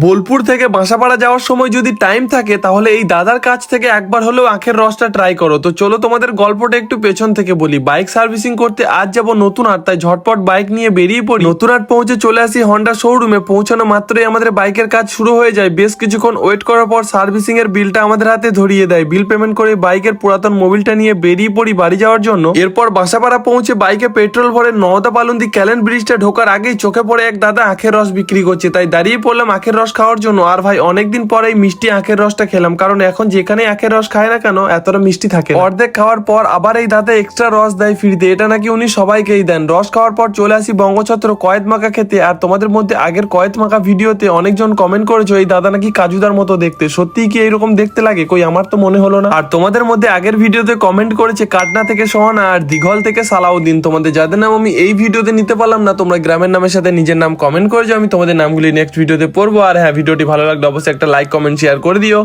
বোলপুর থেকে বাসাপাড়া যাওয়ার সময় যদি টাইম থাকে, তাহলে এই দাদার কাছ থেকে একবার হলেও আখের রসটা ট্রাই করো। তো চলো তোমাদের গল্পটা একটু পেছন থেকে বলি। বাইক সার্ভিসিং করতে আজ যাব নতুন হাট তাই ঝটপট বাইক নিয়ে বেরিয়ে পড়ি। নতুন হাট পৌঁছে চলে আসি হন্ডা শোরুমে পৌঁছানো মাত্রই আমাদের বাইকের কাজ শুরু হয়ে যায়। বেশ কিছুক্ষণ ওয়েট করার পর সার্ভিসিং এর বিলটা আমাদের হাতে ধরিয়ে দেয়। বিল পেমেন্ট করে বাইকের পুরাতন মোবিলটা নিয়ে বেরিয়ে পড়ি বাড়ি যাওয়ার জন্য। এরপর বাসাপাড়া পৌঁছে বাইকে পেট্রোল ভরে নওদা পালন্দি ক্যালেন ব্রিজটা ঢোকার আগেই চোখে পড়ে এক দাদা আখের রস বিক্রি করছে। তাই দাঁড়িয়ে পড়লাম আখের রস খাওয়ার জন্য। আর ভাই, অনেকদিন পরে মিষ্টি আখের রসটা খেলাম। কারণ এখন যেখানে আখের রস খায় না কেন, এতটা মিষ্টি থাকে অর্ধেক খাওয়ার পর আবার এই দাদা এক্সট্রা রস দেয় ফ্রিতে। এটা নাকি উনি সবাইকেই দেন। রস খাওয়ার পর চলে আসি বঙ্গছত্র কয়েদ মাখা খেতে। আর তোমাদের মধ্যে আগের কয়েদ মাখা ভিডিওতে অনেকজন কমেন্ট করেছ, এই দাদা নাকি কাজুদার মতো দেখতে। সত্যিই কি এরকম দেখতে লাগে? কই, আমার তো মনে হলো না। আর তোমাদের মধ্যে আগের ভিডিওতে কমেন্ট করেছে কাটনা থেকে সোহানা আর দিঘল থেকে সালাউদ্দিন। তোমাদের যাদের নাম আমি এই ভিডিওতে নিতে পারলাম না, তোমরা গ্রামের নামের সাথে নিজের নাম কমেন্ট করেছ, আমি তোমাদের নামগুলি নেক্সট ভিডিওতে পড়ব। আর হ্যাঁ ভিডিওটি ভালো লাগলে অবশ্যই একটা লাইক কমেন্ট শেয়ার করে দিও।